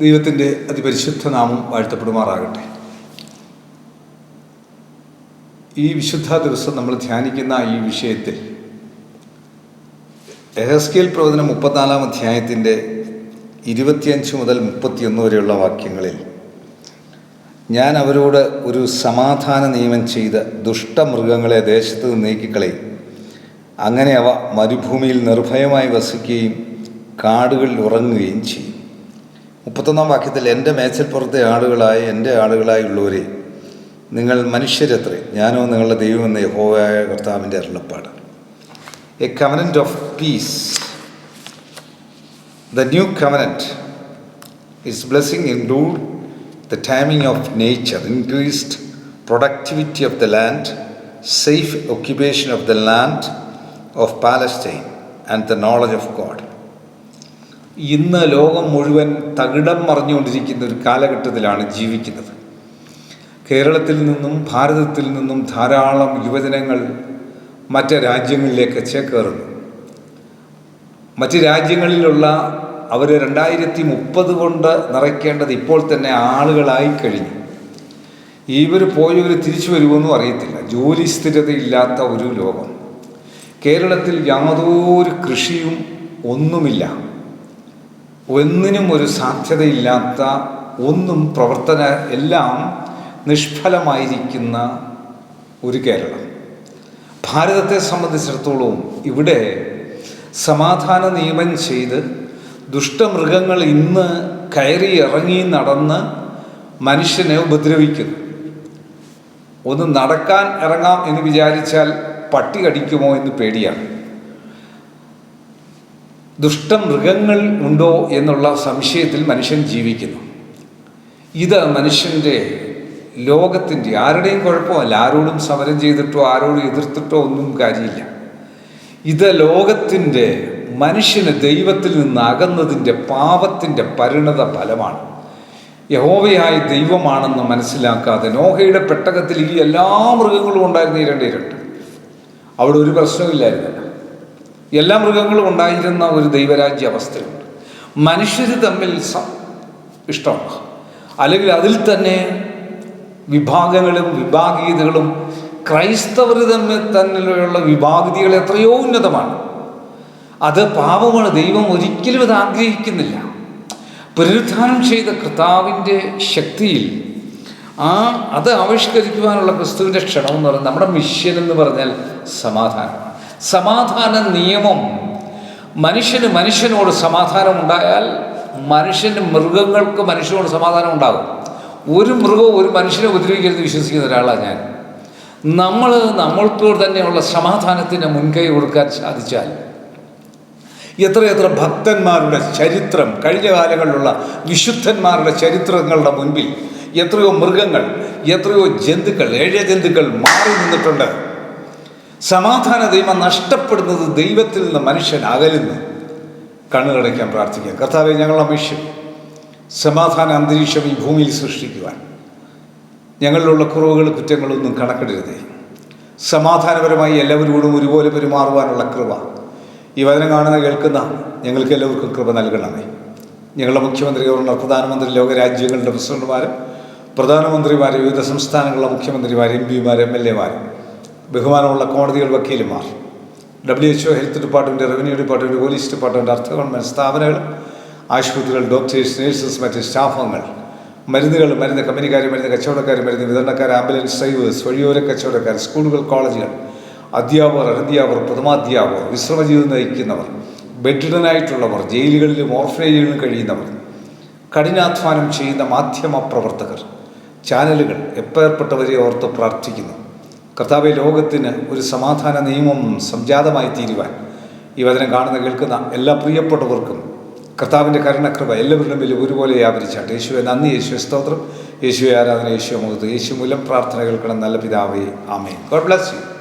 ദൈവത്തിന്റെ അതിപരിശുദ്ധ നാമം വാഴ്ത്തപ്പെടുമാറാകട്ടെ. ഈ വിശുദ്ധ ദിവസം നമ്മൾ ധ്യാനിക്കുന്ന ഈ വിഷയത്തിൽ എഹസ്കേൽ പ്രവചനം മുപ്പത്തിനാലാം അധ്യായത്തിന്റെ ഇരുപത്തിയഞ്ച് മുതൽ മുപ്പത്തിയൊന്ന് വരെയുള്ള വാക്യങ്ങളിൽ ഞാൻ അവരോട് ഒരു സമാധാന നിയമം ചെയ്ത് ദുഷ്ടമൃഗങ്ങളെ ദേശത്ത് നിന്ന് നീക്കിക്കളയും. അങ്ങനെ അവ മരുഭൂമിയിൽ നിർഭയമായി വസിക്കുകയും കാടുകളിൽ ഉറങ്ങുകയും ചെയ്യും. മുപ്പത്തൊന്നാം വാക്യത്തിൽ എന്റെ മേച്ചൽപ്പുറത്തെ ആളുകളായി എന്റെ ആളുകളായി ഉള്ളവരെ നിങ്ങൾ മനുഷ്യരത്രേ ഞാനോ നിങ്ങളുടെ ദൈവമെന്ന യഹോവയായ കർത്താവിന്റെ അരുളപ്പാട്. A covenant of peace the new covenant is blessing include the timing of nature increased productivity of the land safe occupation of the land of Palestine and the knowledge of God ഇന്ന് ലോകം മുഴുവൻ തകിടം മറിഞ്ഞുകൊണ്ടിരിക്കുന്ന ഒരു കാലഘട്ടത്തിലാണ് ജീവിക്കുന്നത്. കേരളത്തിൽ നിന്നും ഭാരതത്തിൽ നിന്നും ധാരാളം യുവജനങ്ങൾ മറ്റ് രാജ്യങ്ങളിലേക്ക് ചേക്കേറുന്നു. മറ്റ് രാജ്യങ്ങളിലുള്ള അവർ രണ്ടായിരത്തി മുപ്പത് കൊണ്ട് നിറയ്ക്കേണ്ടത് ഇപ്പോൾ തന്നെ ആളുകളായി കഴിഞ്ഞു. ഇവർ പോയവർ തിരിച്ചു വരുമെന്നും അറിയത്തില്ല. ജോലി സ്ഥിരതയില്ലാത്ത ഒരു ലോകം. കേരളത്തിൽ യാതൊരു കൃഷിയും ഒന്നുമില്ല. ഒന്നിനും ഒരു സാധ്യതയില്ലാത്ത ഒന്നും പ്രവർത്തന എല്ലാം നിഷ്ഫലമായിരിക്കുന്ന ഒരു കേരളം. ഭാരതത്തെ സംബന്ധിച്ചിടത്തോളം ഇവിടെ സമാധാന നിയമം ചെയ്ത് ദുഷ്ടമൃഗങ്ങൾ ഇന്ന് കയറി ഇറങ്ങി നടന്ന് മനുഷ്യനെ ഉപദ്രവിക്കുന്നു. ഒന്ന് നടക്കാൻ ഇറങ്ങാം എന്ന് വിചാരിച്ചാൽ പട്ടി കടിക്കുമോ എന്ന് പേടിയാണ്. ദുഷ്ടമൃഗങ്ങൾ ഉണ്ടോ എന്നുള്ള സംശയത്തിൽ മനുഷ്യൻ ജീവിക്കുന്നു. ഇത് മനുഷ്യന്റെ ലോകത്തിന്റെ ആരുടെയും കുഴപ്പമല്ല. ആരോടും സമരം ചെയ്തിട്ടോ ആരോടും എതിർത്തിട്ടോ ഒന്നും കാര്യമില്ല. ഇത് ലോകത്തിന്റെ മനുഷ്യന് ദൈവത്തിൽ നിന്ന് അകന്നതിന്റെ പാപത്തിന്റെ പരിണത ഫലമാണ്. യഹോവയായ ദൈവമാണെന്ന് മനസ്സിലാക്കാതെ നോഹയുടെ പെട്ടകത്തിൽ ഈ എല്ലാ മൃഗങ്ങളും ഉണ്ടായിരുന്ന ഇരണ്ടിരട്ട് അവിടെ ഒരു പ്രശ്നമില്ലായിരുന്നല്ലോ എല്ലാ മൃഗങ്ങളും ഉണ്ടായിരുന്ന ഒരു ദൈവരാജ്യ അവസ്ഥയുണ്ട്. മനുഷ്യർ തമ്മിൽ സ- ഇഷ്ടമാണ്. അല്ലെങ്കിൽ അതിൽ തന്നെ വിഭാഗങ്ങളും വിഭാഗീയതകളും ക്രൈസ്തവർ തമ്മിൽ തന്നിലുള്ള വിഭാഗതികൾ എത്രയോ ഉന്നതമാണ്. അത് പാപമാണ്. ദൈവം ഒരിക്കലും അത് ആഗ്രഹിക്കുന്നില്ല. പുനരുദ്ധാനം ചെയ്ത കർത്താവിന്റെ ശക്തിയിൽ ആ അത് ആവിഷ്കരിക്കുവാനുള്ള ക്രിസ്തുവിന്റെ ക്ഷണം എന്ന് പറയുന്നത് നമ്മുടെ മിഷ്യൻ എന്ന് പറഞ്ഞാൽ സമാധാനമാണ് സമാധാന നിയമം. മനുഷ്യന് മനുഷ്യനോട് സമാധാനം ഉണ്ടായാൽ മനുഷ്യന് മൃഗങ്ങൾക്ക് മനുഷ്യനോട് സമാധാനം ഉണ്ടാകും. ഒരു മൃഗവും ഒരു മനുഷ്യനെ ഉപദ്രവിക്കരുത് വിശ്വസിക്കുന്ന ഒരാളാണ് ഞാൻ. നമ്മൾ നമ്മൾക്ക് തന്നെയുള്ള സമാധാനത്തിന് മുൻകൈ കൊടുക്കാൻ സാധിച്ചാൽ എത്രയെത്ര ഭക്തന്മാരുടെ ചരിത്രം കഴിഞ്ഞ കാലങ്ങളിലുള്ള വിശുദ്ധന്മാരുടെ ചരിത്രങ്ങളുടെ മുൻപിൽ എത്രയോ മൃഗങ്ങൾ എത്രയോ ജന്തുക്കൾ ഏഴ് ജന്തുക്കൾ മാറി നിന്നിട്ടുണ്ട്. സമാധാന ദൈവം നഷ്ടപ്പെടുന്നത് ദൈവത്തിൽ നിന്ന് മനുഷ്യൻ അകലുന്നു കണ്ണുകടയ്ക്കാൻ പ്രാർത്ഥിക്കുക. കർത്താവെ ഞങ്ങളുടെ മിഷൻ സമാധാന അന്തരീക്ഷം ഈ ഭൂമിയിൽ സൃഷ്ടിക്കുവാൻ. ഞങ്ങളിലുള്ള കുറവുകൾ കുറ്റങ്ങളൊന്നും കണക്കിടരുതേ. സമാധാനപരമായി എല്ലാവരോടും ഒരുപോലെ പെരുമാറുവാനുള്ള കൃപ. ഈ വചനം കാണുന്ന കേൾക്കുന്ന ഞങ്ങൾക്ക് എല്ലാവർക്കും കൃപ നൽകണമേ. ഞങ്ങളുടെ മുഖ്യമന്ത്രി ഗവർണർ പ്രധാനമന്ത്രി ലോകരാജ്യങ്ങളുടെ പ്രസിഡന്റുമാരും പ്രധാനമന്ത്രിമാർ വിവിധ സംസ്ഥാനങ്ങളിലെ മുഖ്യമന്ത്രിമാർ എം പിമാർ എം എൽ എമാർ ബഹുമാനമുള്ള കോടതികൾ വക്കീലുമാർ W H O health department revenue department police department അർത്ഥ ഗവൺമെന്റ് സ്ഥാപനങ്ങൾ ആശുപത്രികൾ ഡോക്ടേഴ്സ് നേഴ്സസ് മറ്റ് സ്റ്റാഫംഗങ്ങൾ മരുന്നുകൾ മരുന്ന് കമ്പനിക്കാർ മരുന്ന് കച്ചവടക്കാർ മരുന്ന് വിതരണക്കാർ ആംബുലൻസ് ഡ്രൈവേഴ്സ് വഴിയോര കച്ചവടക്കാർ സ്കൂളുകൾ കോളേജുകൾ അധ്യാപകർ അനധ്യാപകർ പ്രഥമാധ്യാപകർ വിശ്രമജീവിതം നയിക്കുന്നവർ ബെഡിഡനായിട്ടുള്ളവർ ജയിലുകളിലും ഓർഫനേജുകളിലും കഴിയുന്നവർ കഠിനാധ്വാനം ചെയ്യുന്ന മാധ്യമ പ്രവർത്തകർ ചാനലുകൾ എപ്പേർപ്പെട്ടവരെ ഓർത്ത് പ്രാർത്ഥിക്കുന്നു. കർത്താവെ ലോകത്തിന് ഒരു സമാധാന നിയമം സംജാതമായി തീരുവാൻ ഈ വചനം കാണുന്ന കേൾക്കുന്ന എല്ലാ പ്രിയപ്പെട്ടവർക്കും കർത്താവിന്റെ കരുണകൃപ എല്ലാവരുടെ മേലും ഒരുപോലെ വ്യാപരിച്ചാട്ട്. യേശുവെ നന്ദി. യേശുവെ സ്തോത്രം. യേശുവെ ആരാധന. യേശുവെ മുഖത്ത് യേശു മൂലം പ്രാർത്ഥന കേൾക്കണം. നല്ല പിതാവേ. ആമേ ഗോഡ് ബ്ലസ് യു.